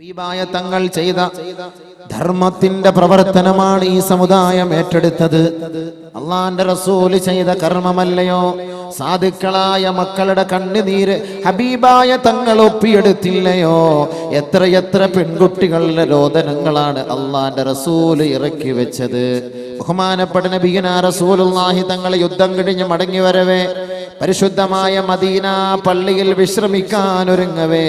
ഹബീബായ തങ്ങൾ ചെയ്ത ധർമ്മത്തിന്റെ പ്രവർത്തനമാണ് ഈ സമുദായം ഏറ്റെടുത്തത്. അള്ളാന്റെ റസൂൽ ചെയ്ത കർമ്മമല്ലയോ? സാധുക്കളായ മക്കളുടെ കണ്ണുനീര് ഹബീബായ തങ്ങൾ ഒപ്പിയെടുത്തില്ലയോ? എത്രയെത്ര പെൺകുട്ടികളുടെ രോദനങ്ങളാണ് അള്ളാന്റെ റസൂൽ ഇറക്കി വെച്ചത്. ബഹുമാനപ്പെട്ട നബിയന റസൂലുള്ളാഹി തങ്ങൾ യുദ്ധം കഴിഞ്ഞ് മടങ്ങി വരവേ. പരിശുദ്ധമായ മദീന പള്ളിയിൽ വിശ്രമിക്കാൻ ഒരുങ്ങവേ.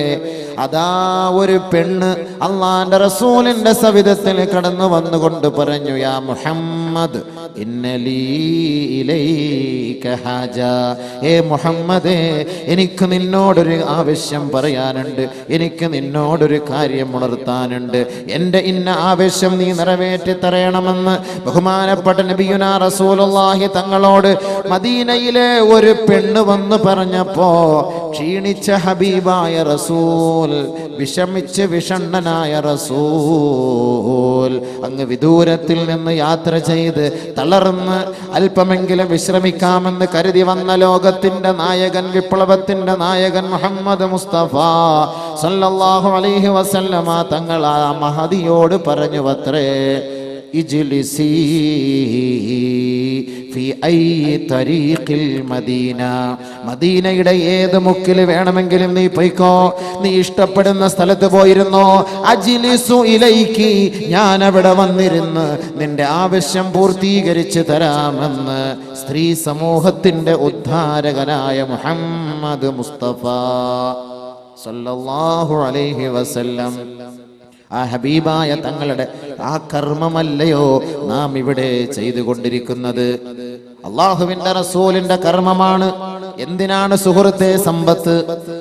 അതാ ഒരു പെണ്ണ് അള്ളാന്റെ റസൂലിന്റെ സവിധത്തിൽ കടന്നു വന്നുകൊണ്ട് പറഞ്ഞു യാ മുഹമ്മദ് മുഹമ്മദേ എനിക്ക് നിന്നോടൊരു ആവശ്യം പറയാനുണ്ട്. എനിക്ക് നിന്നോടൊരു കാര്യം ഉണർത്താനുണ്ട്. എന്റെ ഇന്ന ആവശ്യം നീ നിറവേറ്റി തരയണമെന്ന് ബഹുമാനപ്പെട്ട നബിയുന റസൂലുള്ളാഹി തങ്ങളോട് മദീനയിലെ ഒരു പെണ്ണ് വന്ന് പറഞ്ഞപ്പോ ക്ഷീണിച്ച ഹബീബായ റസൂൽ വിഷമിച്ച് വിഷണ്ണനായ റസൂൽ. അങ്ങ് വിദൂരത്തിൽ നിന്ന് യാത്ര ചെയ്ത് തളർന്ന് അല്പമെങ്കിലും വിശ്രമിക്കാമെന്ന് കരുതി വന്ന ലോകത്തിന്റെ നായകൻ വിപ്ലവത്തിന്റെ നായകൻ മുഹമ്മദ് മുസ്തഫ സല്ലല്ലാഹു അലൈഹി വസല്ലമ തങ്ങൾ ആ മഹതിയോട് പറഞ്ഞു അത്രേ ഇജ്ലിസീ ഫി ഐ തരീഖിൽ മദീന. മദീനയുടെ ഏത് മുക്കിൽ വേണമെങ്കിലും നീ പൊയ്ക്കോ. നീ ഇഷ്ടപ്പെടുന്ന സ്ഥലത്ത് പോയിരുന്നോ? അജിലിസു ഇലൈക്ക് ഞാൻ അവിടെ വന്നിരുന്ന് നിന്റെ ആവശ്യം പൂർത്തീകരിച്ച് തരാമെന്ന് സ്ത്രീ സമൂഹത്തിന്റെ ഉദ്ധാരകനായ മുഹമ്മദ് മുസ്തഫ. സല്ലല്ലാഹു അലൈഹി വസല്ലം. ആ ഹബീബായ തങ്ങളുടെ ആ കർമ്മമല്ലയോ നാം ഇവിടെ ചെയ്തു കൊണ്ടിരിക്കുന്നത് അള്ളാഹുവിന്റെ റസൂലിന്റെ കർമ്മമാണ്. എന്തിനാണ് സുഹൃത്തെ സമ്പത്ത്?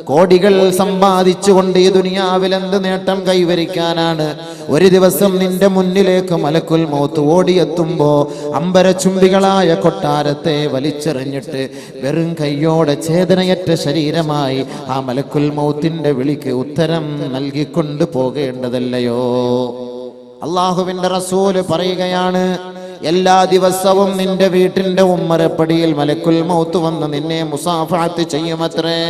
കോടികൾ സമ്പാദിച്ചുകൊണ്ട് ഈ ദുനിയാവിൽ എന്ത് നേട്ടം കൈവരിക്കാനാണ്? ഒരു ദിവസം നിന്റെ മുന്നിലേക്ക് മലക്കുൽ മൗത്ത് ഓടിയെത്തുമ്പോ അമ്പരചുംബികളായ കൊട്ടാരത്തെ വലിച്ചെറിഞ്ഞിട്ട് വെറും കയ്യോടെ ചേതനയറ്റ ശരീരമായി ആ മലക്കുൽ മൗത്തിന്റെ വിളിക്ക് ഉത്തരം നൽകിക്കൊണ്ട് പോകേണ്ടതല്ലയോ? അള്ളാഹുവിന്റെ റസൂൽ പറയുകയാണ് എല്ലാ ദിവസവും നിന്റെ വീട്ടിന്റെ ഉമ്മരപ്പടിയിൽ മലക്കുൽ മൗത്ത് വന്ന് നിന്നെ മുസാഫാത്ത് ചെയ്യുമത്രേ.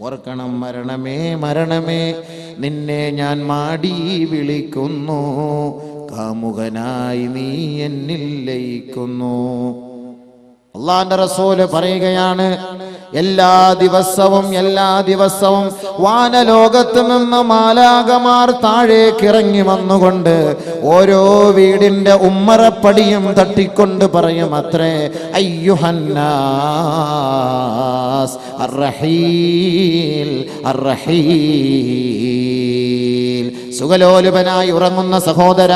ഓർക്കണം മരണമേ മരണമേ. നിന്നെ ഞാൻ മാടി വിളിക്കുന്നു. കാമുകനായി നീ എന്നിൽ ലയിക്കുന്നു. അള്ളാന്റെ റസൂൽ പറയുകയാണ് എല്ലാ ദിവസവും എല്ലാ ദിവസവും വാനലോകത്ത് നിന്ന് മാലാകമാർ താഴേക്ക് ഇറങ്ങി വന്നുകൊണ്ട് ഓരോ വീടിന്റെ ഉമ്മറപ്പടിയും തട്ടിക്കൊണ്ട് പറയും അത്രേ. അയ്യുഹന്നാസ് الرحيل الرحيل. സുഖലോലുപനായി ഉറങ്ങുന്ന സഹോദര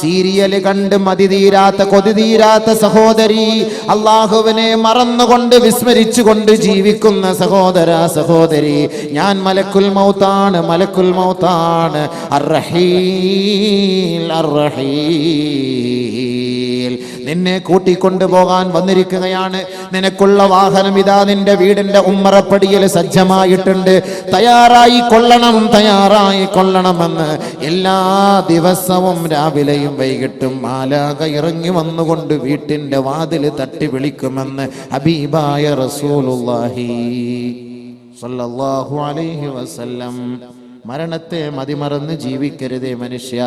സീരിയൽ കണ്ട് മതി തീരാത്ത കൊതി തീരാത്ത സഹോദരി അള്ളാഹുവിനെ മറന്നുകൊണ്ട് വിസ്മരിച്ചുകൊണ്ട് ജീവിക്കുന്ന സഹോദര സഹോദരി. ഞാൻ മലക്കുൽ മൗത്താണ് മലക്കുൽ മൗത്താണ്. അർറഹീൽ അർറഹീൽ. നിന്നെ കൂട്ടിക്കൊണ്ടു പോകാൻ വന്നിരിക്കുകയാണ്. നിനക്കുള്ള വാഹനം ഇതാ നിന്റെ വീടിന്റെ ഉമ്മറപ്പടിയിൽ സജ്ജമായിട്ടുണ്ട്. തയ്യാറായി കൊള്ളണം തയ്യാറായി കൊള്ളണമെന്ന് എല്ലാ ദിവസവും രാവിലെയും വൈകിട്ടും മാലാക ഇറങ്ങി വന്നുകൊണ്ട് വീട്ടിന്റെ വാതിൽ തട്ടി വിളിക്കുമെന്ന് ഹബീബായ റസൂലുള്ളാഹി സല്ലല്ലാഹു അലൈഹി വസല്ലം. മരണത്തെ മതിമറന്ന് ജീവിക്കരുതേ മനുഷ്യ.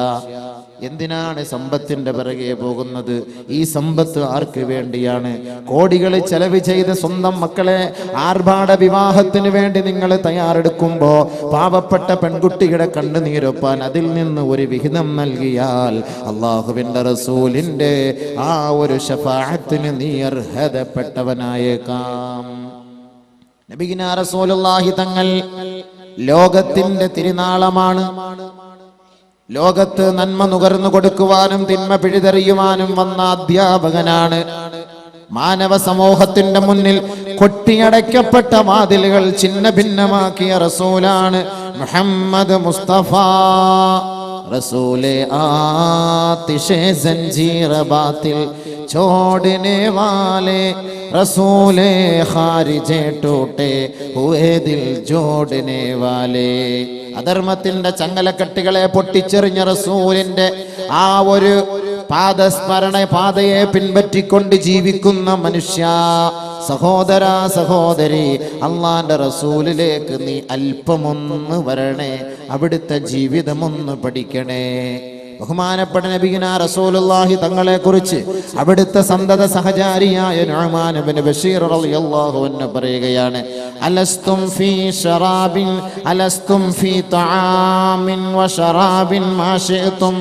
എന്തിനാണ് സമ്പത്തിന്റെ പിറകെ പോകുന്നത്? ഈ സമ്പത്ത് ആർക്ക് വേണ്ടിയാണ്? കോടികൾ ചെലവ് ചെയ്ത് സ്വന്തം മക്കളെ ആർഭാട വിവാഹത്തിന് വേണ്ടി നിങ്ങൾ തയ്യാറെടുക്കുമ്പോ പാവപ്പെട്ട പെൺകുട്ടിയുടെ കണ്ണുനീരൊപ്പാൻ അതിൽ നിന്ന് ഒരു വിഹിതം നൽകിയാൽ അള്ളാഹുവിന്റെ റസൂലിന്റെ ആ ഒരു ഷഫാഅത്തിന് നീ അർഹതപ്പെട്ടവനായേക്കാം. റസൂലുള്ളാഹി തങ്ങൾ ലോകത്തിന്റെ തിരുനാളമാണ്. ലോകത്ത് നന്മ നുകർന്നു കൊടുക്കുവാനും തിന്മ പിഴുതെറിയുവാനും വന്ന അധ്യാപകനാണ്. മാനവ സമൂഹത്തിന്റെ മുന്നിൽ കൊട്ടിയടയ്ക്കപ്പെട്ട വാതിലുകൾ ചിന്ന ഭിന്നമാക്കിയ റസൂലാണ് മുഹമ്മദ് മുസ്തഫ. റസൂലെ ആതിശേ സഞ്ജീറ ബാത്തിൽ छोड़ने वाले रसूले खारिजे टूटे हुए दिल जोड़ने वाले അധർമ്മത്തിന്റെ ചങ്ങലക്കെട്ടുകളെ പൊട്ടിച്ചെറിഞ്ഞ റസൂലിന്റെ ആ ഒരു പാദസ്മരണ പാതയെ പിൻപറ്റിക്കൊണ്ട് ജീവിക്കുന്ന മനുഷ്യ സഹോദര സഹോദരി അള്ളാന്റെ റസൂലിലേക്ക് നീ അല്പമൊന്ന് വരണേ അവിടുത്തെ ജീവിതമൊന്ന് പഠിക്കണേ. ബഹുമാനപ്പെട്ട നബിഗിന റസൂലുള്ളാഹി തങ്ങളെ കുറിച്ച് അവിടുത്തെ സന്തത സഹചാരിയായ നുഅ്മാൻ ഇബ്നു ബഷീർ റളിയല്ലാഹു അൻഹു പറയുകയാണ് അലസ്തും ഫീ ശറാബിൻ അലസ്തും ഫീ തആമിൻ വശറാബിൻ മാ ശിഅ്തും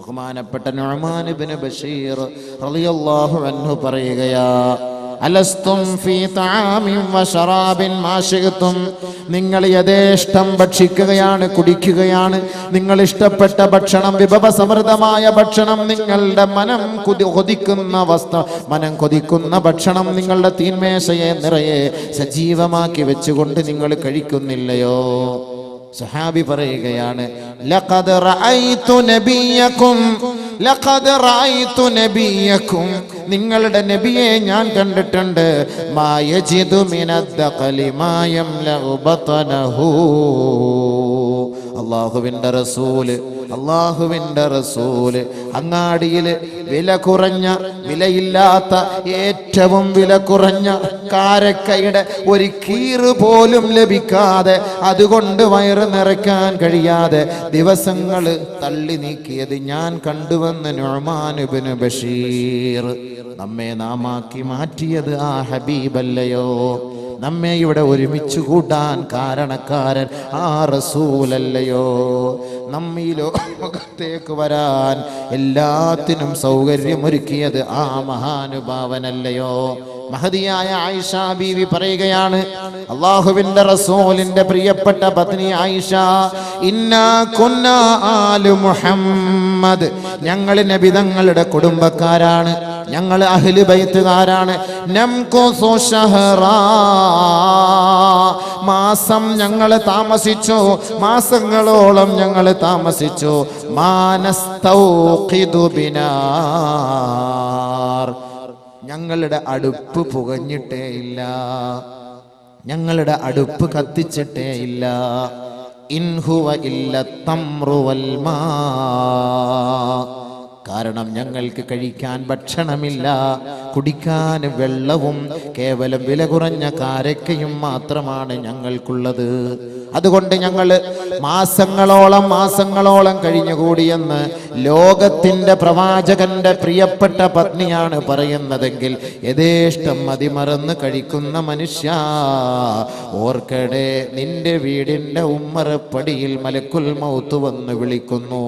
ബഹുമാനപ്പെട്ട നുഅ്മാൻ ഇബ്നു ബഷീർ റളിയല്ലാഹു അൻഹു പറയുകയാ അലസ്തും ഫീ തആമിൻ വശറാബിൻ മാ നിങ്ങൾ യഥേഷ്ടം ഭക്ഷിക്കുകയാണ് കുടിക്കുകയാണ്. നിങ്ങൾ ഇഷ്ടപ്പെട്ട ഭക്ഷണം വിഭവസമൃദ്ധമായ ഭക്ഷണം നിങ്ങളുടെ മനം കുതി കൊതിക്കുന്ന വസ്തു മനം കൊതിക്കുന്ന ഭക്ഷണം നിങ്ങളുടെ തീന്മേശയെ നിറയെ സജീവമാക്കി വെച്ചുകൊണ്ട് നിങ്ങൾ കഴിക്കുന്നില്ലയോ? സഹാബി പറയുകയാണ് ലഖദ് റഅയ്തു നബിയക്കും ലഖദ് റഅയ്തു നബിയക്കും. നിങ്ങളുടെ നബിയെ ഞാൻ കണ്ടിട്ടുണ്ട്. മാ യജിദു മിനദ്ദഖലി മാ യംലഉ ബതനഹു അള്ളാഹുവിന്റെ റസൂൽ അള്ളാഹുവിന്റെ റസൂൽ. അങ്ങാടിയിൽ വില കുറഞ്ഞ വിലയില്ലാത്ത ഏറ്റവും വില കുറഞ്ഞ കാരക്കയുടെ ഒരു കീറ് പോലും ലഭിക്കാതെ അതുകൊണ്ട് വയറ് നിറയ്ക്കാൻ കഴിയാതെ ദിവസങ്ങൾ തള്ളി നീക്കിയത് ഞാൻ കണ്ടുവന്ന നുഴമാനുബിന് ബഷീർ. നമ്മെ നാമാക്കി മാറ്റിയത് ആ ഹബീബല്ലയോ. നമ്മെ ഇവിടെ ഒരുമിച്ച് കൂട്ടാൻ കാരണക്കാരൻ ആ റസൂലല്ലയോ. നമ്മീ ലോകത്തേക്ക് വരാൻ എല്ലാത്തിനും സൗകര്യമൊരുക്കിയത് ആ മഹാനുഭാവനല്ലയോ. മഹതിയായ ആയിഷ ബീവി പറയുകയാണ് അള്ളാഹുവിന്റെ റസൂലിന്റെ പ്രിയപ്പെട്ട പത്നി ആയിഷ ഇന്നാ കുന്നാ ആലു മുഹമ്മദ്. ഞങ്ങൾ നബിതങ്ങളുടെ കുടുംബക്കാരാണ്. ഞങ്ങൾ അഹ്ലു ബൈത്തുകാരാണ്. മാസം ഞങ്ങൾ താമസിച്ചു. മാസങ്ങളോളം ഞങ്ങൾ താമസിച്ചു. മാനസ്തൗഖിദു ബിനാർ. ഞങ്ങളുടെ അടുപ്പ് പുകഞ്ഞിട്ടേ ഇല്ല. ഞങ്ങളുടെ അടുപ്പ് കത്തിച്ചിട്ടേ ഇല്ല. ഇൻഹുവ ഇല്ല തമ്രുവൽ മാ കാരണം ഞങ്ങൾക്ക് കഴിക്കാൻ ഭക്ഷണമില്ല. കുടിക്കാൻ വെള്ളവും കേവലം വില കുറഞ്ഞ കാരക്കയും മാത്രമാണ് ഞങ്ങൾക്കുള്ളത്. അതുകൊണ്ട് ഞങ്ങൾ മാസങ്ങളോളം മാസങ്ങളോളം കഴിഞ്ഞുകൂടിയെന്ന് ലോകത്തിന്റെ പ്രവാചകന്റെ പ്രിയപ്പെട്ട പത്നിയാണ് പറയുന്നതെങ്കിൽ യഥേഷ്ടം മതിമറന്ന് കഴിക്കുന്ന മനുഷ്യ ഓർക്കടെ നിന്റെ വീടിന്റെ ഉമ്മറപ്പടിയിൽ മലക്കുൽ മൗത്ത് വന്ന് വിളിക്കുന്നു.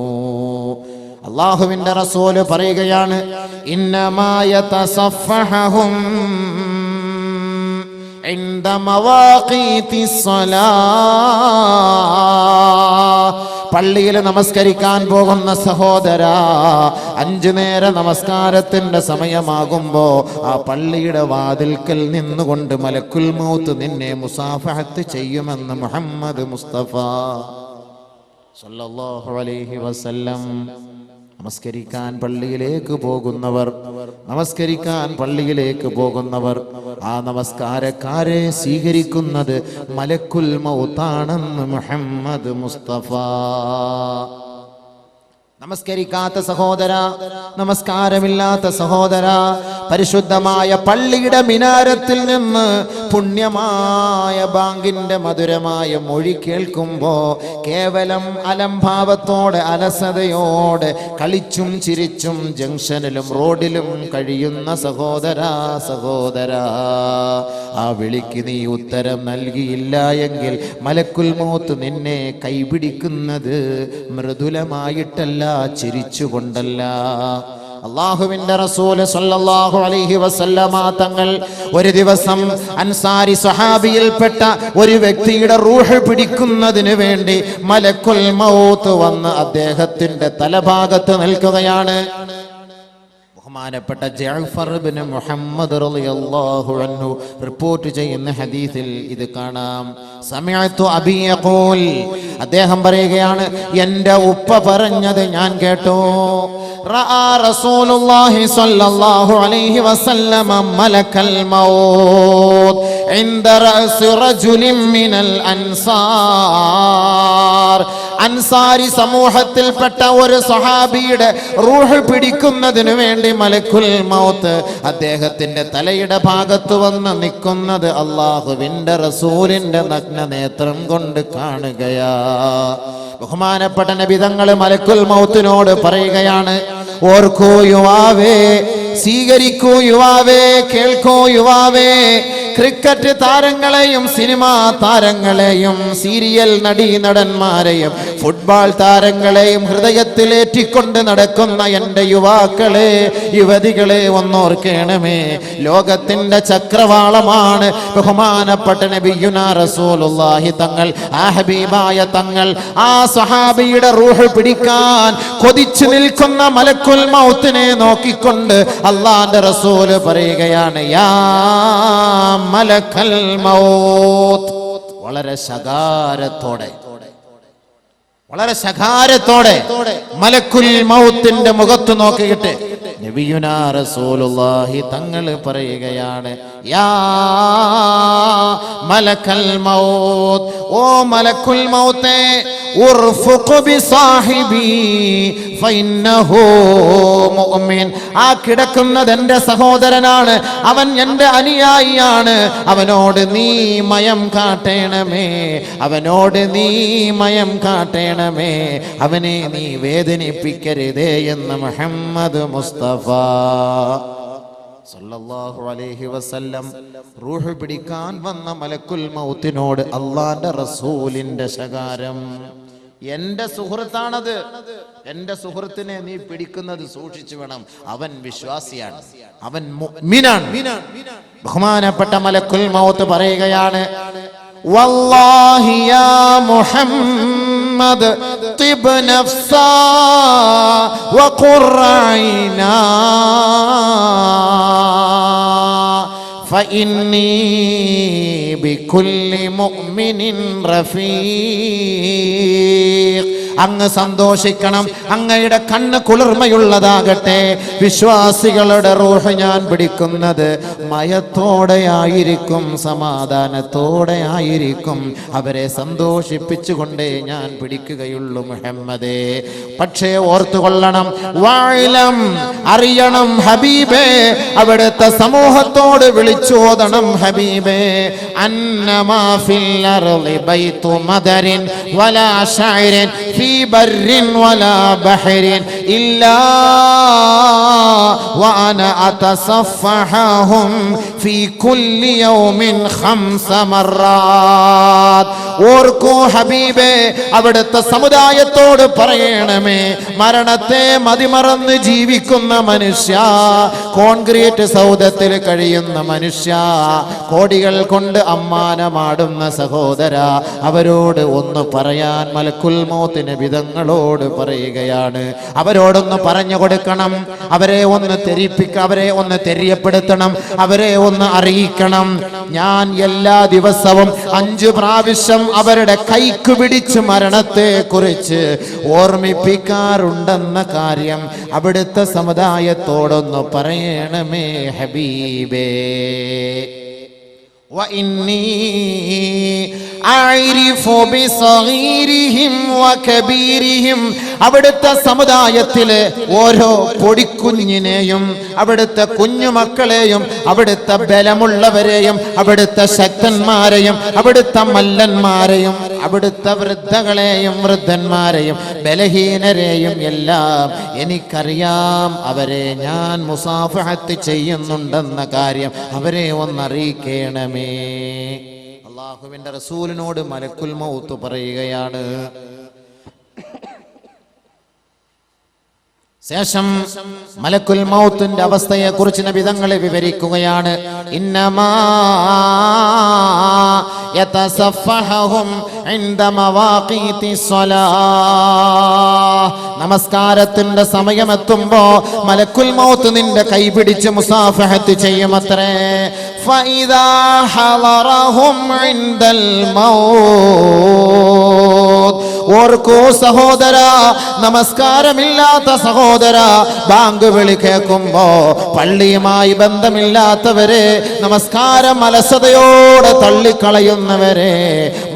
അള്ളാഹുവിന്റെ റസൂല് പറയുകയാണ് ഇന്നമായ തസഫഹും عند مواقيت الصلاة പള്ളിയിൽ നമസ്കരിക്കാൻ പോകുന്ന സഹോദര അഞ്ചു നേര നമസ്കാരത്തിന്റെ സമയമാകുമ്പോ ആ പള്ളിയുടെ വാതിൽക്കൽ നിന്നുകൊണ്ട് മലക്കുൽ മൗത്ത് നിന്നെ മുസാഫഹത്ത് ചെയ്യുമെന്ന് മുഹമ്മദ് മുസ്തഫ സല്ലല്ലാഹു അലൈഹി വസല്ലം നമസ്കരിക്കാൻ പള്ളിയിലേക്ക് പോകുന്നവർ നമസ്കരിക്കാൻ പള്ളിയിലേക്ക് പോകുന്നവർ ആ നമസ്കാരക്കാരെ സ്വീകരിക്കുന്നത് മലക്കുൽ മൗത്താണെന്ന് മുഹമ്മദ് മുസ്തഫ. നമസ്കരിക്കാത്ത സഹോദര നമസ്കാരമില്ലാത്ത സഹോദര പരിശുദ്ധമായ പള്ളിയുടെ മിനാരത്തിൽ നിന്ന് പുണ്യമായ ബാങ്കിന്റെ മധുരമായ മൊഴി കേൾക്കുമ്പോ കേവലം അലംഭാവത്തോടെ അലസതയോടെ കളിച്ചും ചിരിച്ചും ജംഗ്ഷനിലും റോഡിലും കഴിയുന്ന സഹോദര സഹോദര ആ വിളിക്ക് നീ ഉത്തരം നൽകിയില്ല എങ്കിൽ മലക്കുൽ മൂത്ത് നിന്നെ കൈപിടിക്കുന്നത് മൃദുലമായിട്ടല്ല ചിരിച്ചുകൊണ്ടല്ല. അള്ളാഹുവിന്റെ റസൂൽ സല്ലല്ലാഹു അലൈഹി വസല്ലമ തങ്ങൾ ഒരു ദിവസം അൻസാരി സ്വഹാബിയിൽപ്പെട്ട ഒരു വ്യക്തിയുടെ റൂഹ് പിടിക്കുന്നതിന് വേണ്ടി മലക്കുൽ മൗത്ത് വന്ന് അദ്ദേഹത്തിന്റെ തലഭാഗത്ത് നിൽക്കുകയാണ്. ബഹുമാനപ്പെട്ട ജഅഫർ ബിൻ മുഹമ്മദ് റളിയല്ലാഹു അൻഹു റിപ്പോർട്ട് ചെയ്യുന്ന ഹദീസിൽ ഇത് കാണാം. അദ്ദേഹം പറയുകയാണ് എന്റെ ഉപ്പ പറഞ്ഞത് ഞാൻ കേട്ടു. അൻസാരി സമൂഹത്തിൽപ്പെട്ട ഒരു സഹാബിയുടെ റൂഹ് പിടിക്കുന്നതിനു വേണ്ടി മലക്കുൽ മൗത്ത് അദ്ദേഹത്തിന്റെ തലയുടെ ഭാഗത്ത് വന്ന് നിൽക്കുന്നത് അള്ളാഹുവിന്റെ റസൂലിന്റെ നഗ്ന നേത്രം കൊണ്ട് കാണുകയാ. ബഹുമാനപ്പെട്ട നബിതങ്ങൾ മലക്കുൽ മൗത്തിനോട് പറയുകയാണ് ഓർക്കോ യുവാവേ സ്വീകരിക്കൂ യുവാവേ കേൾക്കോ യുവാവേ ക്രിക്കറ്റ് താരങ്ങളെയും സിനിമാ താരങ്ങളെയും സീരിയൽ നടീ നടന്മാരെയും ഫുട്ബോൾ താരങ്ങളെയും ഹൃദയത്തിലേറ്റിക്കൊണ്ട് നടക്കുന്ന എന്റെ യുവാക്കളെ യുവതികളെ ഒന്നോർക്കണമേ. ലോകത്തിന്റെ ചക്രവാളമാണ് ബഹുമാനപ്പെട്ട നബിയുന റസൂലുള്ളാഹി തങ്ങൾ. ആ ഹബീബായ തങ്ങൾ ആ സഹാബിയുടെ റൂഹ് പിടിക്കാൻ കൊതിച്ചു നിൽക്കുന്ന മലക്കുൽ മൗത്തിനെ നോക്കിക്കൊണ്ട് അള്ളാന്റെ റസൂൽ പറയുകയാണ് യാ മലക്കൽ മൗത്ത്. വളരെ ശകാരത്തോടെ. വളരെ ശകാരത്തോടെ മലക്കുൽ മൗത്തിന്റെ മുഖത്ത് നോക്കിയിട്ട് നബിയുനാ റസൂലുള്ളാഹി തങ്ങൾ പറയുകയാണ് യാ മലക്കൽ മൗത്ത് ഓ മലക്കുൽ മൗത്തേ ആ കിടക്കുന്നത് എന്റെ സഹോദരനാണ്. അവൻ എന്റെ അനുയായിയാണ്. അവനോട് നീ മയം കാട്ടേണമേ. അവനോട് നീ മയം കാട്ടേണമേ. അവനെ നീ വേദനിപ്പിക്കരുതേ എന്ന് മുഹമ്മദ് മുസ്തഫ. സല്ലല്ലാഹു അലൈഹി വസല്ലം റൂഹ് പിടിക്കാൻ വന്ന മലക്കുൽ മൗത്തിനോട് അള്ളാന്റെ റസൂലിന്റെ ശകാരം. എന്റെ സുഹൃത്താണത് എന്റെ സുഹൃത്തിനെ നീ പിടിക്കുന്നത് സൂക്ഷിച്ചു വേണം അവൻ വിശ്വാസിയാണ് അവൻ മുഅ്മിനാണ് ബഹുമാനപ്പെട്ട മലക്കുൽ മൗത്ത് പറയുകയാണ് വല്ലാഹി യാ മുഹമ്മദ് طب نفسا وقر عينا فإني بكل مؤمن رفيق അങ്ങ് സന്തോഷിക്കണം. അങ്ങയുടെ കണ്ണ് കുളിർമയുള്ളതാകട്ടെ. വിശ്വാസികളുടെ റൂഹ് ഞാൻ പിടിക്കുന്നത് മയത്തോടെയായിരിക്കും സമാധാനത്തോടെ ആയിരിക്കും അവരെ സന്തോഷിപ്പിച്ചുകൊണ്ടേ ഞാൻ പിടിക്കുകയുള്ളൂ മുഹമ്മദേ. പക്ഷേ ഓർത്തുകൊള്ളണം വാഴലം അറിയണം ഹബീബേ. അവിടുത്തെ സമൂഹത്തോട് വിളിച്ചോതണം ഹബീബേ. അന്നമാ ഫിൽ അർളി ബൈതു മദരിൻ വലാ ശഅരിൻ ഫീ ബർരിൻ വലാ ബഹരിൻ ഇല്ലാ وأنا أتصفحهم في كل يوم خمس مرات ഓർക്കൂ ഹബീബേ അവിടുത്തെ സമുദായത്തോട് പറയണമേ മരണത്തെ മതിമറന്ന് ജീവിക്കുന്ന മനുഷ്യ കോൺക്രീറ്റ് സൗദത്തിൽ കഴിയുന്ന മനുഷ്യ കോടികൾ കൊണ്ട് അമ്മാനമാടുന്ന സഹോദര അവരോട് ഒന്ന് പറയാൻ മലക്കുൽ മോത്തിന് വിധങ്ങളോട് പറയുകയാണ്. അവരോടൊന്ന് പറഞ്ഞു കൊടുക്കണം. അവരെ ഒന്ന് തെരിപ്പിക്ക അവരെ ഒന്ന് തെരിയപ്പെടുത്തണം. അവരെ ഒന്ന് അറിയിക്കണം. ഞാൻ എല്ലാ ദിവസവും അഞ്ചു പ്രാവശ്യം അവരുടെ കൈക്ക് പിടിച്ച് മരണത്തെ കുറിച്ച് ഓർമ്മിപ്പിക്കാറുണ്ടെന്ന കാര്യം അവിടുത്തെ സമുദായത്തോടൊന്ന് പറയണമേ ഹബീബേ. അവിടുത്തെ സമുദായത്തിലെ ഓരോ പൊടിക്കുഞ്ഞിനെയും അവിടുത്തെ കുഞ്ഞുമക്കളെയും അവിടുത്തെ ബലമുള്ളവരെയും അവിടുത്തെ ശക്തന്മാരെയും അവിടുത്തെ മല്ലന്മാരെയും അവിടുത്തെ വൃദ്ധകളെയും വൃദ്ധന്മാരെയും ബലഹീനരെയും എല്ലാം എനിക്കറിയാം. അവരെ ഞാൻ മുസാഫഹത്ത് ചെയ്യുന്നുണ്ടെന്ന കാര്യം അവരെ ഒന്നറിയിക്കണമേ. അള്ളാഹുവിന്റെ റസൂലിനോട് മലക്കുൽ മൗത്ത് പറയുകയാണ്. ശേഷം മലക്കുൽ മൗത്തിന്റെ അവസ്ഥയെ കുറിച്ച് നബിതങ്ങളെ വിവരിക്കുകയാണ് ഇന്നമാ യതസഫഹും ഇൻദ മവാഖീതി സ്വലാഹ് നമസ്കാരത്തിന്റെ സമയമെത്തുമ്പോ മലക്കുൽ മൗത്ത് നിന്റെ കൈ പിടിച്ച് മുസാഫഹത്ത് ചെയ്യുമത്രേ فإذا حضرهم عند الموت മൗത്ത് ഓർക്കൂ സഹോദര നമസ്കാരമില്ലാത്ത സഹോദര ബാങ്ക് വിളി കേൾക്കുമ്പോ പള്ളിയുമായി ബന്ധമില്ലാത്തവരെ നമസ്കാരം അലസതയോടെ തള്ളിക്കളയുന്നവരെ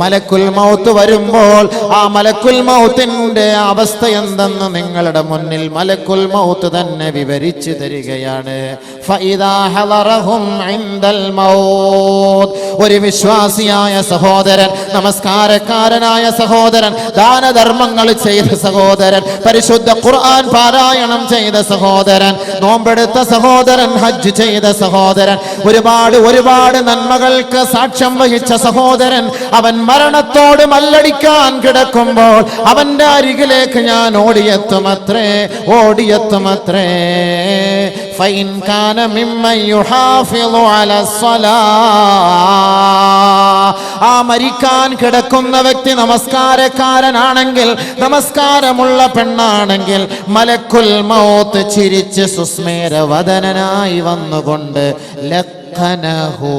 മലക്കുൽ മൗത്ത് വരുമ്പോൾ ആ മലക്കുൽ മൗത്തിന്റെ അവസ്ഥ എന്തെന്ന് നിങ്ങളുടെ മുന്നിൽ മലക്കുൽ മൗത്ത് തന്നെ വിവരിച്ചു തരികയാണ്. ഒരു വിശ്വാസിയായ സഹോദരൻ നമസ്കാരക്കാരനായ സഹോദരൻ ദാനധർമ്മങ്ങൾ ചെയ്ത സഹോദരൻ പരിശുദ്ധ ഖുർആൻ പാരായണം ചെയ്ത സഹോദരൻ നോമ്പെടുത്ത സഹോദരൻ ഹജ്ജ് ചെയ്ത സഹോദരൻ ഒരുപാട് ഒരുപാട് നന്മകൾക്ക് സാക്ഷ്യം വഹിച്ച സഹോദരൻ അവൻ മരണത്തോട് മല്ലടിക്കാൻ കിടക്കുമ്പോൾ അവന്റെ അരികിലേക്ക് ഞാൻ ഓടിയെത്തുമത്രേ ഓടിയെത്തുമത്രേ. ഫൈൻ മിമ്മൻ യുഹാഫിളു അലസ്സലാ ആ മരിക്കാൻ കിടക്കുന്ന വ്യക്തി നമസ്കാരക്കാരനാണെങ്കിൽ നമസ്കാരമുള്ള പെണ്ണാണെങ്കിൽ മലക്കുൽ മൗത്ത് ചിരിച്ച് സുസ്മേരവദനായി വന്നുകൊണ്ട് ലഖനഹൂ.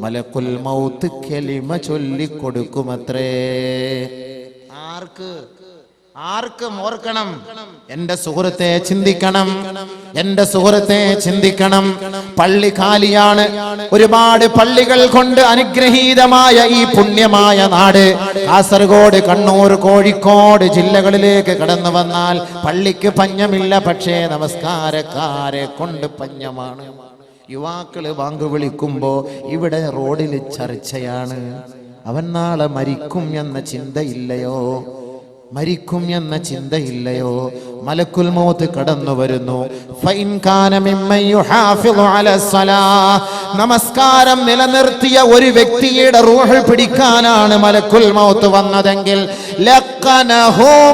മലക്കുൽ മൗത്ത് കെലിമ ചൊല്ലിക്കൊടുക്കുമത്രേ. ആർക്ക്? ആർക്കും ഓർക്കണം. എന്റെ സുഹൃത്തെ ചിന്തിക്കണം. എന്റെ സുഹൃത്തെ ചിന്തിക്കണം. പള്ളി കാലിയാണ്. ഒരുപാട് പള്ളികൾ കൊണ്ട് അനുഗ്രഹീതമായ ഈ പുണ്യമായ നാട്. കാസർഗോഡ് കണ്ണൂർ കോഴിക്കോട് ജില്ലകളിലേക്ക് കടന്നു വന്നാൽ പള്ളിക്ക് പഞ്ഞമില്ല. പക്ഷേ നമസ്കാരക്കാരെ കൊണ്ട് പഞ്ഞമാണ്. യുവാക്കൾ വാങ്കു വിളിക്കുമ്പോ ഇവിടെ റോഡിൽ ചർച്ചയാണ്. അവൻ നാളെ മരിക്കും എന്ന ചിന്തയില്ലയോ? മരിക്കും എന്ന ചിന്തയില്ലയോ? മലക്കുൽ മൗത്ത് കടന്നു വരുന്നു. നമസ്കാരം നിലനിർത്തിയ ഒരു വ്യക്തിയുടെ റൂഹ് പിടിക്കാനാണ് മലക്കുൽ മൗത്ത് വന്നതെങ്കിൽ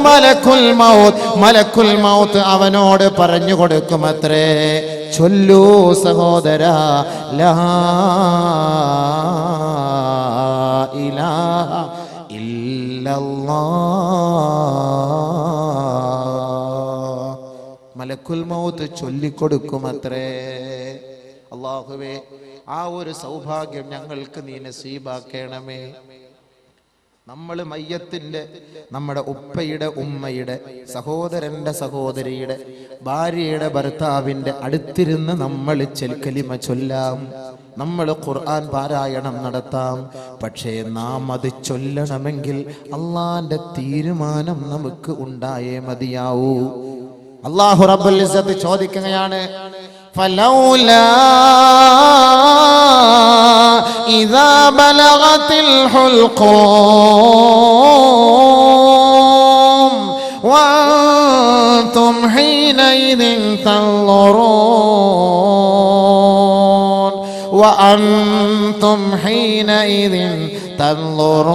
മലക്കുൽ മൗത്ത്. മലക്കുൽ മൗത്ത് അവനോട് പറഞ്ഞു കൊടുക്കുമത്രേ. ചൊല്ലൂ സഹോദര ലാ ഇലാഹ മലക്കുൽ മൗത്ത് ചൊല്ലിക്കൊടുക്കുമത്രേ. അള്ളാഹുവേ ആ ഒരു സൗഭാഗ്യം ഞങ്ങൾക്ക് നീ നസീബാക്കണമേ. നമ്മൾ മയ്യത്തിന്റെ നമ്മുടെ ഉപ്പയുടെ ഉമ്മയുടെ സഹോദരന്റെ സഹോദരിയുടെ ഭാര്യയുടെ ഭർത്താവിന്റെ അടുത്തിരുന്ന് നമ്മൾ ചെൽക്കലിമ ചൊല്ലാം. നമ്മൾ ഖുർആൻ പാരായണം നടത്താം. പക്ഷേ നാം അത് ചൊല്ലണമെങ്കിൽ അള്ളാന്റെ തീരുമാനം നമുക്ക് ഉണ്ടായേ മതിയാവൂ. അള്ളാഹു റബ്ബുൽ ഇസ്സത്ത് ചോദിക്കുകയാണ് ഫലൗല ഇദാ ബലഗതിൽ ഹുൽഖൂം വഅൻതും ഹീനൈദിൻ തൻളുറൂം وأنتم حينئذ تنظرون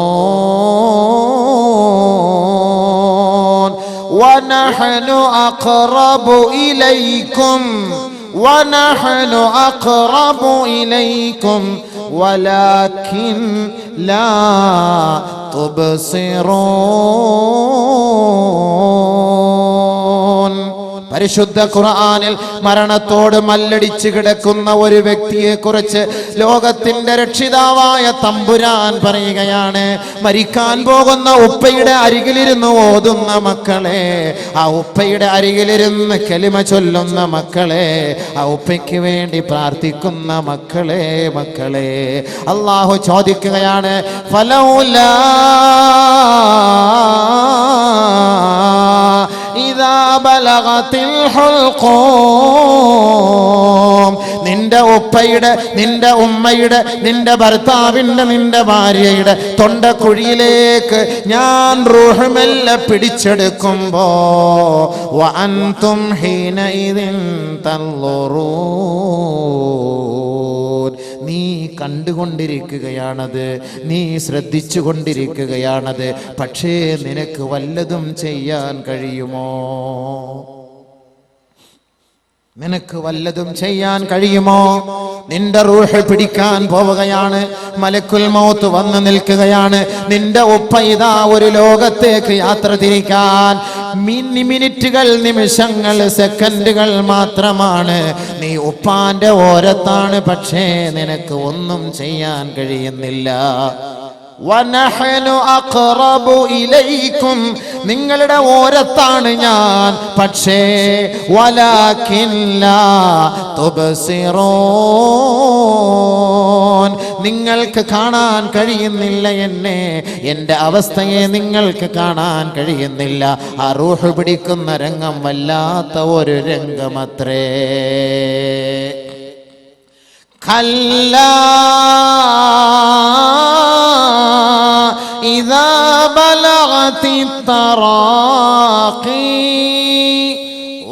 ونحن أقرب إليكم ونحن أقرب إليكم ولكن لا تبصرون പരിശുദ്ധ ഖുർആാനിൽ മരണത്തോട് മല്ലടിച്ച് കിടക്കുന്ന ഒരു വ്യക്തിയെ കുറിച്ച് ലോകത്തിന്റെ രക്ഷിതാവായ തമ്പുരാൻ പറയുകയാണ് മരിക്കാൻ പോകുന്ന ഉപ്പയുടെ അരികിലിരുന്ന് ഓതുന്ന മക്കളെ ആ ഉപ്പയുടെ അരികിലിരുന്ന് കെളിമ ചൊല്ലുന്ന മക്കളെ ആ ഉപ്പയ്ക്ക് വേണ്ടി പ്രാർത്ഥിക്കുന്ന മക്കളെ മക്കളെ. അള്ളാഹു ചോദിക്കുകയാണ് ഫലൗലാ ബലഗത്തിൽ ഹുൽഖൂം. നിന്റെ ഉപ്പയുടെ നിന്റെ ഉമ്മയുടെ നിന്റെ ഭർത്താവിന്റെ നിന്റെ ഭാര്യയുടെ തൊണ്ടക്കുഴിയിലേക്ക് ഞാൻ റൂഹമെല്ല പിടിച്ചെടുക്കുമ്പോ വഅൻതും ഹീനഇദിൻ തൻളുറൂൻ നീ കണ്ടുകൊണ്ടിരിക്കുകയാണത് നീ ശ്രദ്ധിച്ചു കൊണ്ടിരിക്കുകയാണത് പക്ഷേ നിനക്ക് വല്ലതും ചെയ്യാൻ കഴിയുമോ? നിനക്ക് വല്ലതും ചെയ്യാൻ കഴിയുമോ? നിന്റെ റൂഹ് പിടിക്കാൻ പോവുകയാണ് മലക്കുൽ മൗത്ത് വന്ന് നിൽക്കുകയാണ് നിന്റെ ഉപ്പ ഇതാ ഒരു ലോകത്തേക്ക് യാത്ര തിരിക്കാൻ മിനിറ്റുകൾ നിമിഷങ്ങൾ സെക്കൻഡുകൾ മാത്രമാണ്. നീ ഉപ്പാന്റെ ഓരത്താണ് പക്ഷേ നിനക്ക് ഒന്നും ചെയ്യാൻ കഴിയുന്നില്ല. നിങ്ങളുടെ ഓരത്താണ് ഞാൻ പക്ഷേ വലാകില്ല തുബ്സിറൂൻ നിങ്ങൾക്ക് കാണാൻ കഴിയുന്നില്ല എന്നെ എൻ്റെ അവസ്ഥയെ നിങ്ങൾക്ക് കാണാൻ കഴിയുന്നില്ല ആ റൂഹ് പിടിക്കുന്ന രംഗം വല്ലാത്ത ഒരു രംഗമത്രേ كلا إذا بلغت التراقي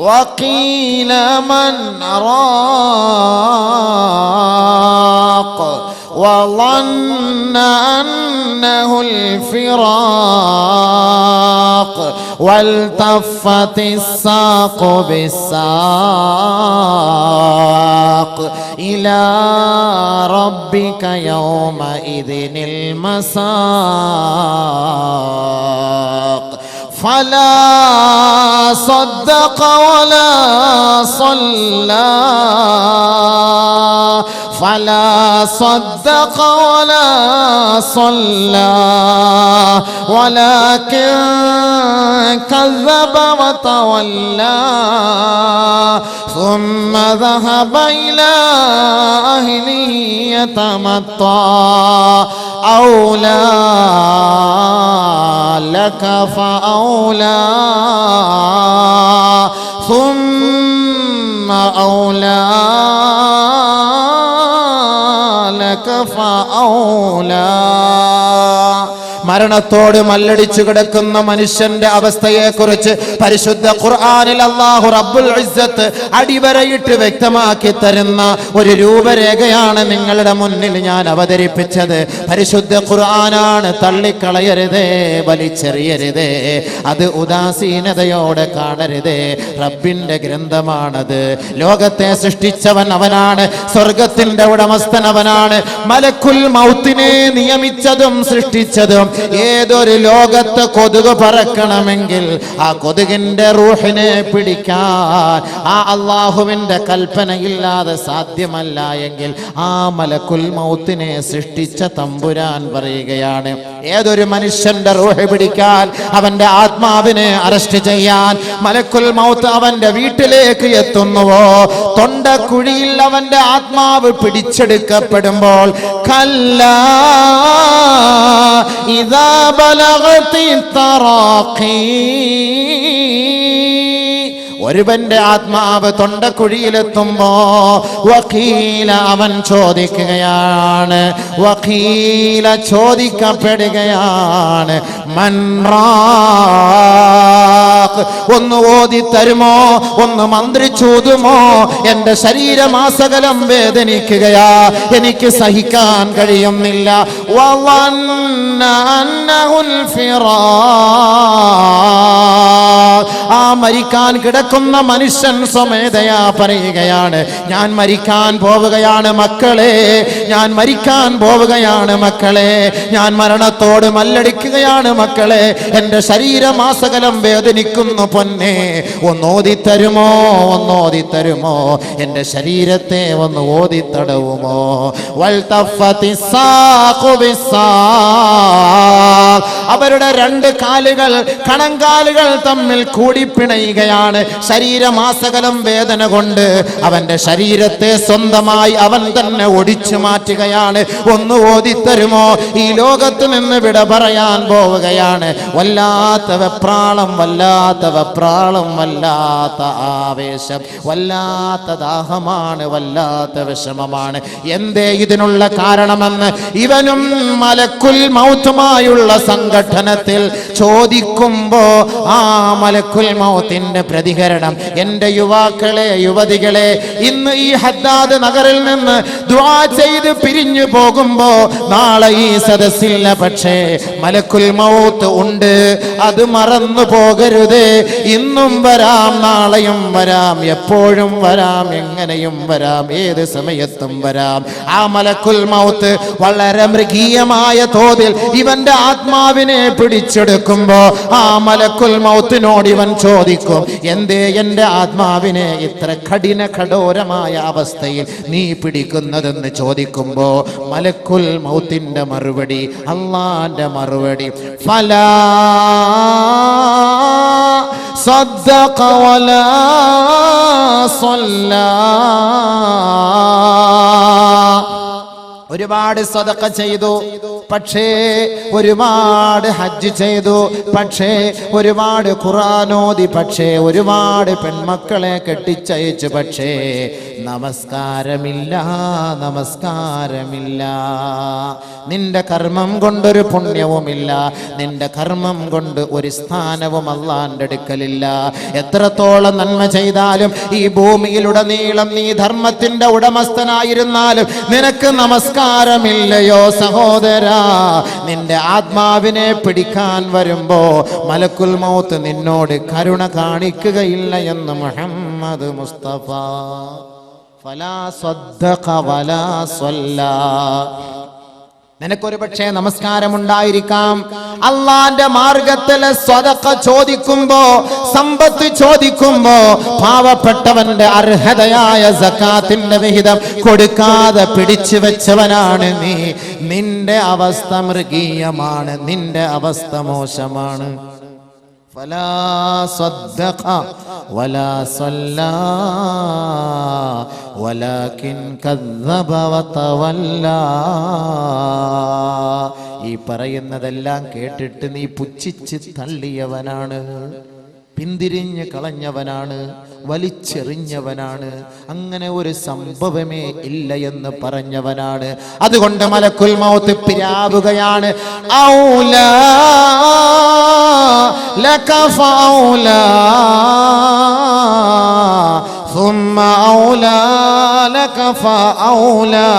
وقيل من راق وظن أنه الفراق والتفت الساق بالساق إلى ربك يومئذ المساق. فلا صدق ولا صلى. فلا صدق ولا صلى. ولكن كذب وتولى. ثم ذهب إلى أهله يتمطى. أولى لك فأولى. ثم أولى فأولى. മരണത്തോട് മല്ലടിച്ചു കിടക്കുന്ന മനുഷ്യന്റെ അവസ്ഥയെക്കുറിച്ച് പരിശുദ്ധ ഖുർആാനിൽ അള്ളാഹു റബ്ബുൽ ഇസ്സത്ത് അടിവരയിട്ട് വ്യക്തമാക്കി തരുന്ന ഒരു രൂപരേഖയാണ് നിങ്ങളുടെ മുന്നിൽ ഞാൻ അവതരിപ്പിച്ചത്. പരിശുദ്ധ ഖുർആനാണ് തള്ളിക്കളയരുതേ വലിച്ചെറിയരുതേ അത് ഉദാസീനതയോടെ കാണരുതേ. റബ്ബിന്റെ ഗ്രന്ഥമാണത്. ലോകത്തെ സൃഷ്ടിച്ചവൻ അവനാണ് സ്വർഗത്തിന്റെ ഉടമസ്ഥൻ അവനാണ്. മലക്കുൽ മൗത്തിനെ നിയമിച്ചതും സൃഷ്ടിച്ചതും ഏതൊരു ലോകത്ത് കൊതുക് പറക്കണമെങ്കിൽ ആ കൊതുകിന്റെ റൂഹിനെ പിടിക്കാൻ ആ അള്ളാഹുവിന്റെ കൽപ്പനയില്ലാതെ സാധ്യമല്ല എങ്കിൽ ആ മലക്കുൽ മൗത്തിനെ സൃഷ്ടിച്ച തമ്പുരാൻ പറയുകയാണ്. ഏതൊരു മനുഷ്യന്റെ റൂഹ് പിടിക്കാൻ അവന്റെ ആത്മാവിനെ അറസ്റ്റ് ചെയ്യാൻ മലക്കുൽ മൗത്ത് അവന്റെ വീട്ടിലേക്ക് എത്തുന്നുവോ? തൊണ്ടക്കുഴിയിൽ അവന്റെ ആത്മാവ് പിടിച്ചെടുക്കപ്പെടുമ്പോൾ കല്ല ഇതാ بلغت التراقيم ഒരുവന്റെ ആത്മാവ് തൊണ്ടക്കുഴിയിലെത്തുമ്പോ വക്കീല അവൻ ചോദിക്കുകയാണ്. വക്കീല ചോദിക്കപ്പെടുകയാണ്. മൻറാഖ് ഒന്ന് ഓതി തരുമോ? ഒന്ന് മന്ത്രിച്ചൂതുമോ എന്റെ ശരീരമാസകലം വേദനിക്കുകയാ. എനിക്ക് സഹിക്കാൻ കഴിയുന്നില്ല. വവന്ന ഫിറാഖ്. മരിക്കാൻ കിടക്കുന്ന മനുഷ്യൻ സ്വമേധയാ പറയുകയാണ്. ഞാൻ മരിക്കാൻ പോവുകയാണ് മക്കളെ. ഞാൻ മരിക്കാൻ പോവുകയാണ് മക്കളെ. ഞാൻ മരണത്തോട് മല്ലടിക്കുകയാണ് മക്കളെ. എന്റെ ശരീരമാസകലം വേദനിക്കുന്നു പൊന്നെ. ഒന്ന് ഒന്നോദിത്തരുമോ ഒന്ന് ഓതിത്തരുമോ? എന്റെ ശരീരത്തെ ഒന്ന് വൽതഫത്തി അവരുടെ രണ്ട് കാലുകൾ കണങ്കാലുകൾ തമ്മിൽ കൂടിപ്പിണയുകയാണ് ശരീരമാസകലം വേദന കൊണ്ട് അവന്റെ ശരീരത്തെ സ്വന്തമായി അവൻ തന്നെ ഒടിച്ചു മാറ്റുകയാണ്. ഒന്ന് ഓതിത്തരുമോ? ഈ ലോകത്ത് നിന്ന് വിട പറയാൻ പോവുകയാണ്. വല്ലാത്ത വെപ്രാളം വല്ലാത്ത വെപ്രാളം വല്ലാത്ത ആവേശം വല്ലാത്ത ദാഹമാണ് വല്ലാത്ത വിഷമമാണ്. എന്തേ ഇതിനുള്ള കാരണമെന്ന്? ഇവനും മലക്കുൽ മൗത്തുമായുള്ള സംഘടനത്തിൽ ചോദിക്കുമ്പോ ആ മലക്കുൽ മൗത്തിന്റെ പ്രതികരണം. എന്റെ യുവാക്കളെ യുവതികളെ ഇന്ന് ഈ ഹദ്ദാദ് നഗറിൽ നിന്ന് ദ്വാ ചെയ്ത് പിരിഞ്ഞു പോകുമ്പോ നാളെ ഈ സദസ്സില്ല. പക്ഷേ മലക്കുൽ മൗത്ത് ഉണ്ട്. അത് മറന്നു പോകരുത്. ഇന്നും വരാം നാളെയും വരാം എപ്പോഴും വരാം എങ്ങനെയും വരാം ഏത് സമയത്തും വരാം. ആ മലക്കുൽ മൗത്ത് വളരെ മൃഗീയമായ തോതിൽ ഇവന്റെ ആത്മാവിനെ പിടിച്ചെടുക്കുമ്പോ ആ മലക്കുൽ മൗത്തിനോട് ഇവൻ ചോദിക്കും ചോദിക്കും എന്തേ എൻ്റെ ആത്മാവിനെ ഇത്ര കഠിന കഠോരമായ അവസ്ഥയിൽ നീ പിടിക്കുന്നതെന്ന് ചോദിക്കുമ്പോ മലക്കുൽ മൗത്തിന്റെ മറുപടി അള്ളാന്റെ മറുപടി ഫലാ صدق ولا صلى ഒരുപാട് സദക്ക ചെയ്തു പക്ഷേ ഒരുപാട് ഹജ്ജ് ചെയ്തു പക്ഷേ ഒരുപാട് ഖുറാനോദി പക്ഷേ ഒരുപാട് പെൺമക്കളെ കെട്ടിച്ചയച്ചു പക്ഷേ നമസ്കാരമില്ല നമസ്കാരമില്ല. നിന്റെ കർമ്മം കൊണ്ടൊരു പുണ്യവുമില്ല നിന്റെ കർമ്മം കൊണ്ട് ഒരു സ്ഥാനവും അള്ളാന്റെ അടുക്കലില്ല. എത്രത്തോളം നന്മ ചെയ്താലും ഈ ഭൂമിയിലുടനീളം നീ ധർമ്മത്തിന്റെ ഉടമസ്ഥനായിരുന്നാലും നിനക്ക് നമസ്കാരമില്ലയോ സഹോദരാ. നിന്റെ ആത്മാവിനെ പിടിക്കാൻ വരുമ്പോ മലക്കുൽ മൗത്ത് നിന്നോട് കരുണ കാണിക്കുകയില്ല എന്ന് മുഹമ്മദ് മുസ്തഫ. ഫലാ സ്വദ്ദഖ വലാ നിനക്കൊരു പക്ഷേ നമസ്കാരമുണ്ടായിരിക്കാം. അള്ളാന്റെ മാർഗത്തിലെ സ്വതക്ക ചോദിക്കുമ്പോ സമ്പത്ത് ചോദിക്കുമ്പോ പാവപ്പെട്ടവന്റെ അർഹതയായ സക്കാത്തിന്റെ വിഹിതം കൊടുക്കാതെ പിടിച്ചു വെച്ചവനാണ് നീ. നിന്റെ അവസ്ഥ മൃഗീയമാണ് നിന്റെ അവസ്ഥ മോശമാണ്. فلا صدق ولا صلى ولكن كذب وتولى ഈ പറയുന്നതെല്ലാം കേട്ടിട്ട് നീ പുച്ഛിച്ച് തള്ളിയവനാണ് പിന്തിരിഞ്ഞ് കളഞ്ഞവനാണ് വലിച്ചെറിഞ്ഞവനാണ് അങ്ങനെ ഒരു സംഭവമേ ഇല്ല എന്ന് പറഞ്ഞവനാണ് അതുകൊണ്ട് മലക്കുൽ മൗത്ത് പിരാവുകയാണ് ഔലാ لك فأولى. ثم أولى لك فأولى.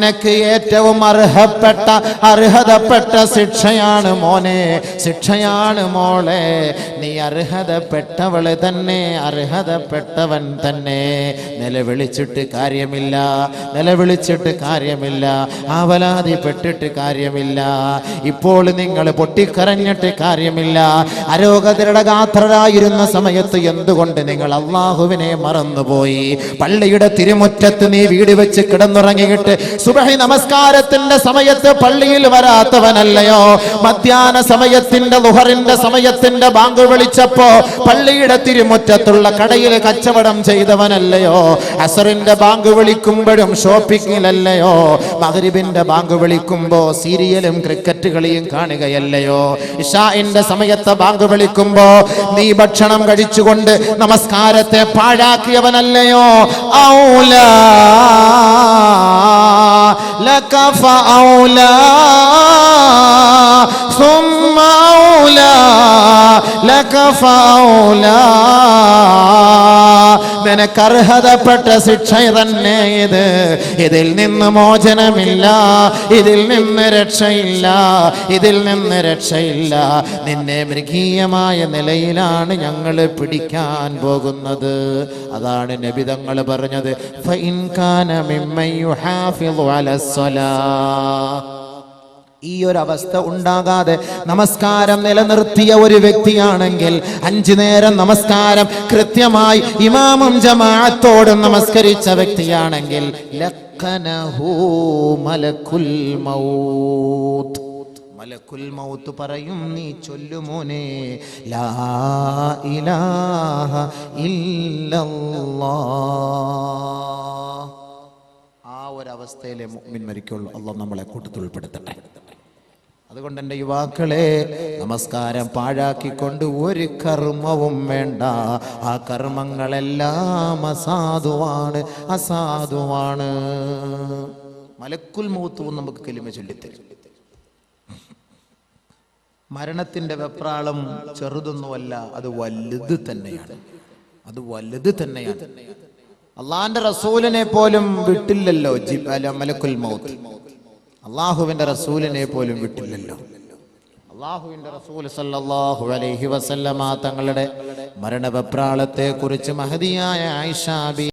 നിനക്ക് ഏറ്റവും അർഹപ്പെട്ട അർഹതപ്പെട്ട ശിക്ഷയാണ് മോനെ. ശിക്ഷയാണ് മോളെ. നീ അർഹതപ്പെട്ടവൾ തന്നെ അർഹതപ്പെട്ടവൻ തന്നെ. നിലവിളിച്ചിട്ട് കാര്യമില്ല നിലവിളിച്ചിട്ട് കാര്യമില്ല ആവലാതിപ്പെട്ടിട്ട് കാര്യമില്ല. ഇപ്പോൾ നിങ്ങൾ പൊട്ടിക്കരഞ്ഞിട്ട് കാര്യമില്ല. അരോഗതരുടെ ഗാത്രരായിരുന്ന സമയത്ത് എന്തുകൊണ്ട് നിങ്ങൾ അള്ളാഹുവിനെ മറന്നുപോയി? പള്ളിയുടെ തിരുമുറ്റത്ത് നീ വീട് വെച്ച് കിടന്നുറങ്ങിയിട്ട് സുബഹി നമസ്കാരത്തിന്റെ സമയത്ത് പള്ളിയിൽ വരാത്തവനല്ലയോ? മധ്യാന സമയത്തിന്റെ ലുഹറിന്റെ സമയത്തിന്റെ ബാങ്ക് വിളിച്ചപ്പോ പള്ളിയുടെ തിരുമുറ്റത്തുള്ള കടയിൽ കച്ചവടം ചെയ്തവനല്ലയോ? അസറിന്റെ ബാങ്ക് വിളിക്കുമ്പോഴും ഷോപ്പിങ്ങിലല്ലയോ? മകരിബിന്റെ ബാങ്ക് വിളിക്കുമ്പോ സീരിയലും ക്രിക്കറ്റ് കളിയും കാണുകയല്ലയോ? ഇഷാഇന്റെ സമയത്ത് ബാങ്ക് വിളിക്കുമ്പോ നീ ഭക്ഷണം കഴിച്ചുകൊണ്ട് നമസ്കാരത്തെ പാഴാക്കിയവനല്ലയോ? ഔലാ لك فأولى ثم أولى لك فأولى. നിനക്ക് അർഹതപ്പെട്ട ശിക്ഷ തന്നെ ഇത്. ഇതിൽ നിന്ന് മോചനമില്ല. ഇതിൽ നിന്ന് രക്ഷയില്ല. ഇതിൽ നിന്ന് രക്ഷയില്ല. നിന്നെ മൃഗീയമായ നിലയിലാണ് ഞങ്ങൾ പിടിക്കാൻ പോകുന്നത്. അതാണ് നബിതങ്ങൾ പറഞ്ഞത്. ഫൈൻ കാന ഹാഫിൽ അലസ്സലാ ഈ ഒരു അവസ്ഥ ഉണ്ടാകാതെ നമസ്കാരം നിലനിർത്തിയ ഒരു വ്യക്തിയാണെങ്കിൽ അഞ്ചു നേരം നമസ്കാരം കൃത്യമായി ഇമാമും ജമാഅത്തോടും നമസ്കരിച്ച വ്യക്തിയാണെങ്കിൽ മലക്കുൽ മൗത്ത്. മൗത്ത് പറയും നീ ചൊല്ലുമോനെ ലാ ഇലാഹ ഇല്ലല്ലാഹ് ആ ഒരവസ്ഥയിലെ മുഅ്മിൻ മരിക്കുള്ളൂ. അള്ളാഹ് നമ്മളെ കൂട്ടത്തിൽ ഉൾപ്പെടുത്തട്ടെ. അതുകൊണ്ട് എന്റെ യുവാക്കളെ നമസ്കാരം പാഴാക്കിക്കൊണ്ട് ഒരു കർമ്മവും വേണ്ട. ആ കർമ്മങ്ങളെല്ലാം അസാധുവാണ് അസാധുവാണ്. മലക്കുൽ മൂത്തുവും നമുക്ക് കെലിമ ചൊല്ലിത്തരും. മരണത്തിന്റെ വെപ്രാളം ചെറുതൊന്നുമല്ല അത് വലുത് തന്നെയാണ്. അത് വലുത് തന്നെയാണ്. അള്ളാന്റെ റസൂലിനെ പോലും വിട്ടില്ലല്ലോ മലക്കുൽ മൗത്ത്. അള്ളാഹുവിന്റെ റസൂലിനെ പോലും വിട്ടില്ലല്ലോ. അള്ളാഹുവിന്റെ റസൂൽ സല്ലല്ലാഹു അലൈഹി വസല്ലമ തങ്ങളുടെ മരണവെപ്രാളത്തെ കുറിച്ച് മഹതിയായ ആയിഷ ബി